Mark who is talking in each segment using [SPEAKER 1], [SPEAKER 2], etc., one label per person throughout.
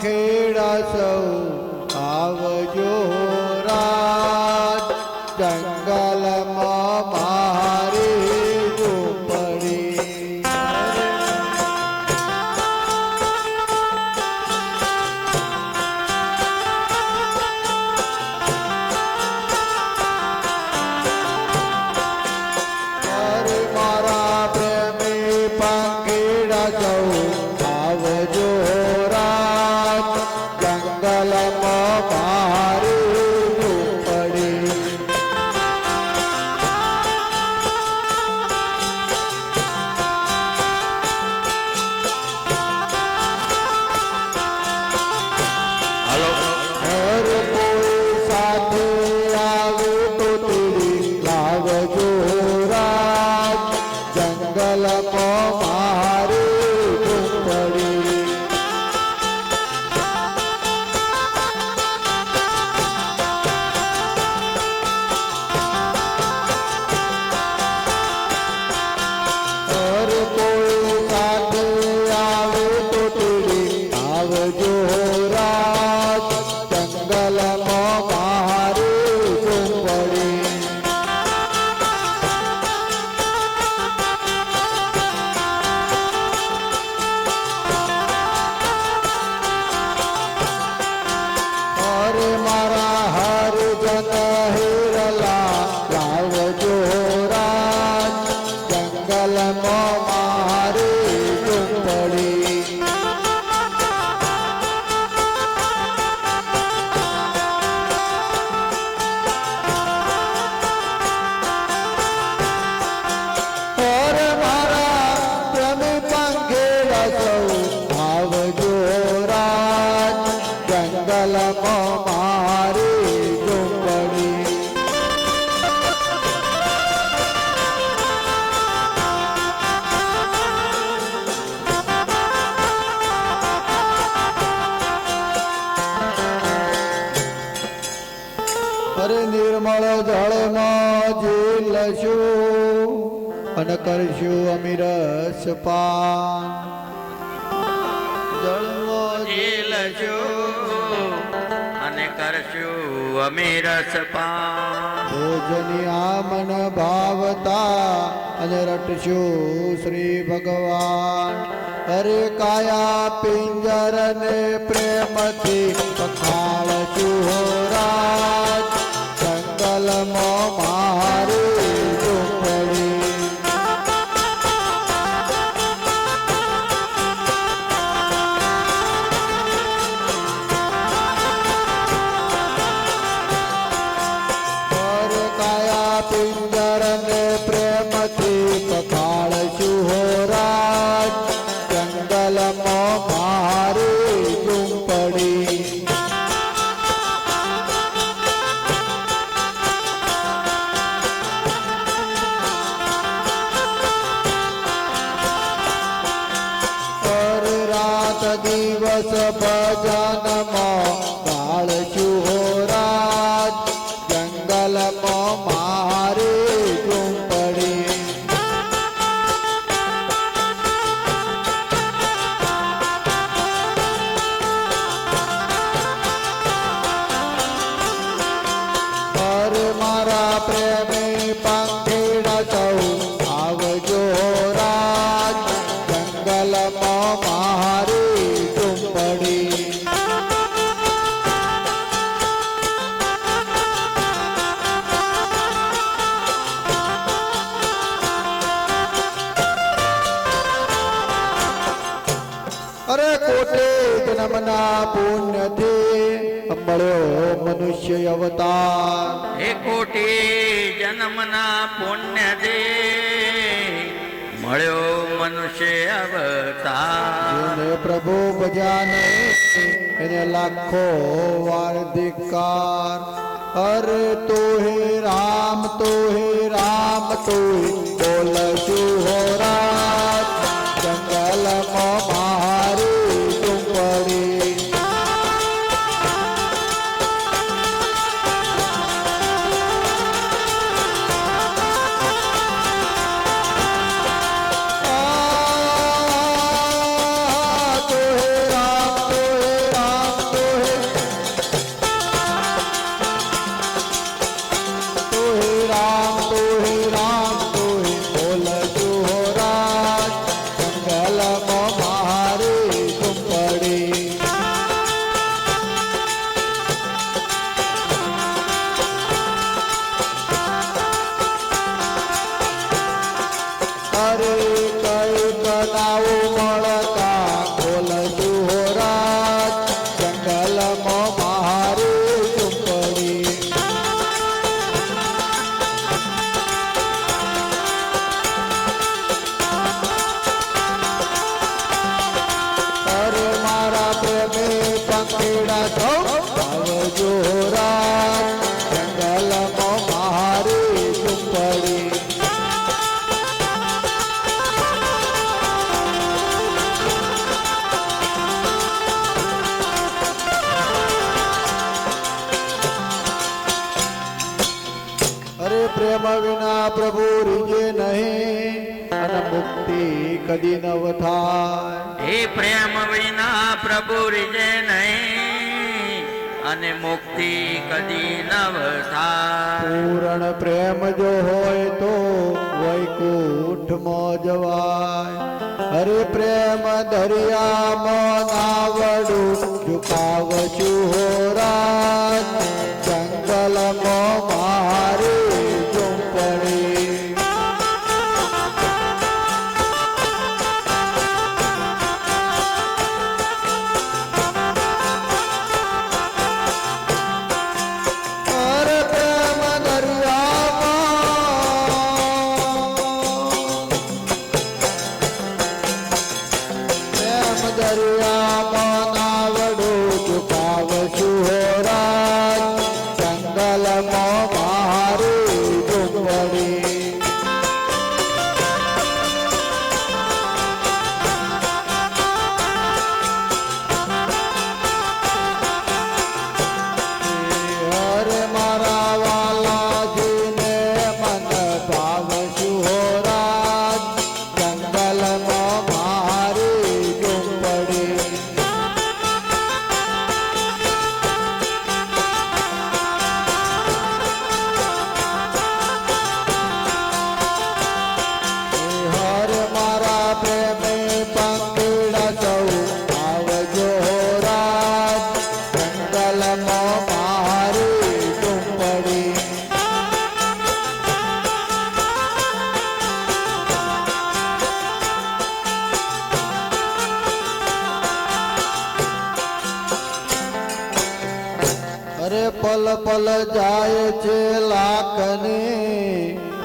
[SPEAKER 1] પંખેડા સૌ ઝીલશું અને કરશું અમીરસ પાન. જળવો
[SPEAKER 2] જીલશું અને કરશું અમે રસપાન
[SPEAKER 1] ભોજની આમન ભાવતા અને રટશું શ્રી ભગવાન. અરે કાયા પિંજર ને પ્રેમથી પખાળશું હો પ્રેમથી પખાળશું કોટે જન્મના પુણ્યથી મળ્યો મનુષ્ય અવતાર.
[SPEAKER 2] હે કોટી જન્મના પુણ્ય દે મળ્યો મનુષ્ય અવતાર.
[SPEAKER 1] પ્રભુ ભજાને એને લાખો વાર ધિકાર અરે તો હે રામ તો હે રામ તો બોલ શું હો I'm not Hare પ્રભુ રીજે નહીં અને મુક્તિ કદી નવ થાય
[SPEAKER 2] હે પ્રેમ વિના પ્રભુ રીજે નહીં અને મુક્તિ કદી નવ થાય
[SPEAKER 1] પૂરણ પ્રેમ જો હોય તો વૈકુંઠમાં જવાય હરે પ્રેમ દરિયામાં નાવડું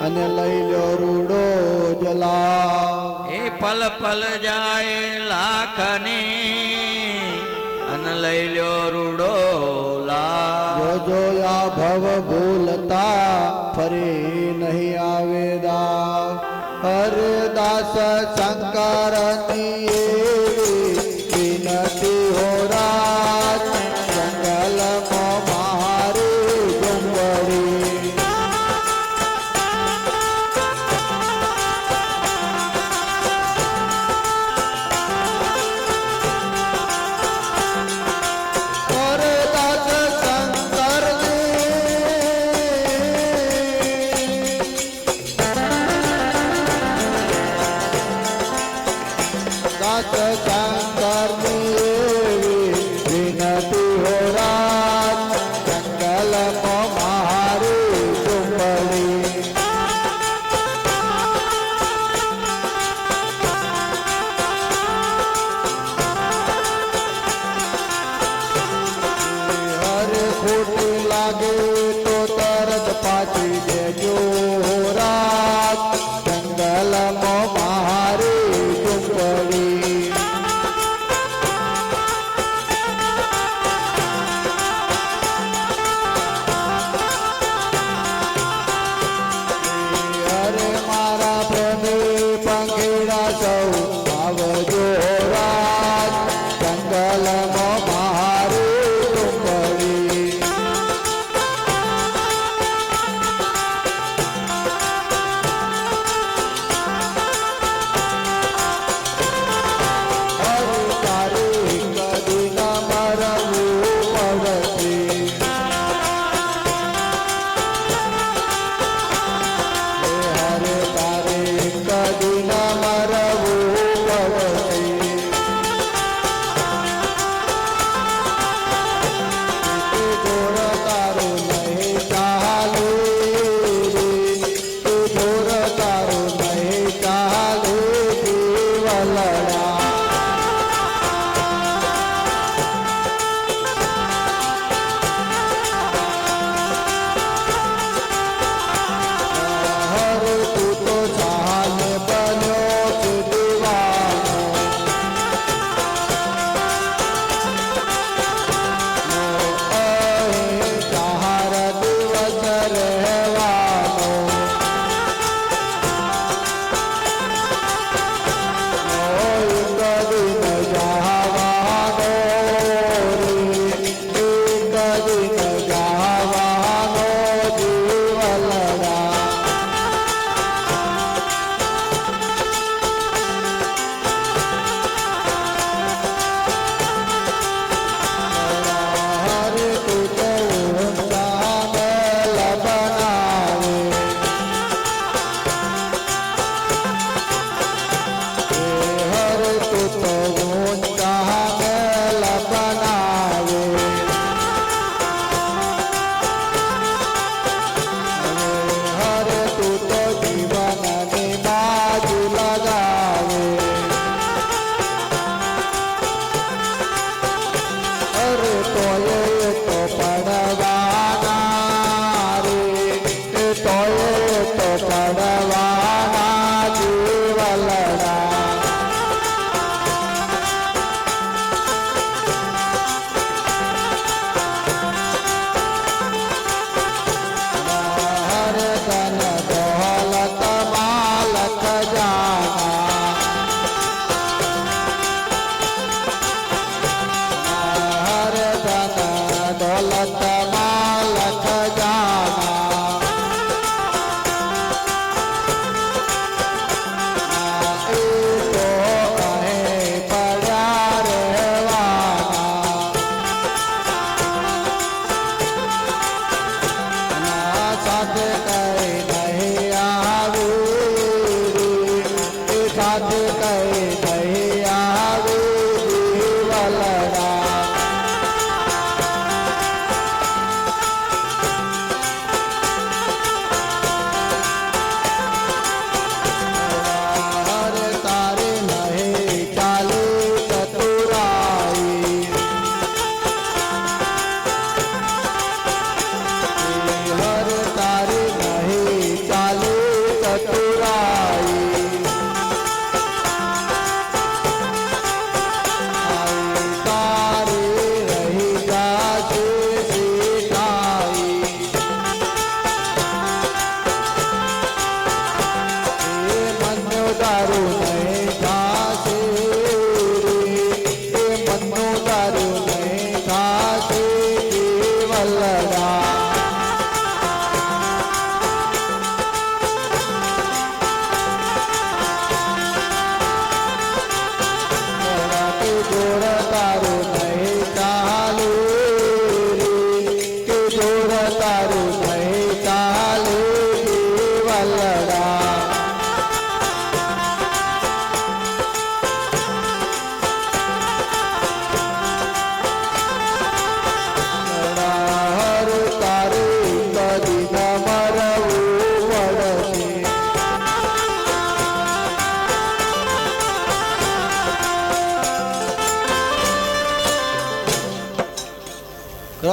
[SPEAKER 1] અને લઈ લો રૂડો જલા
[SPEAKER 2] એ પલ પલ જાય લાખની અને લઈ લ્યો રૂડો લા
[SPEAKER 1] જોજો આ ભવ ભૂલતા ફરી નહીં આવે દા અરે દાસ શંકરની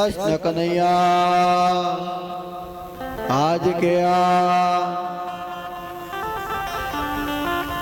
[SPEAKER 1] કૃષ્ણ કનૈયા આજ કે આ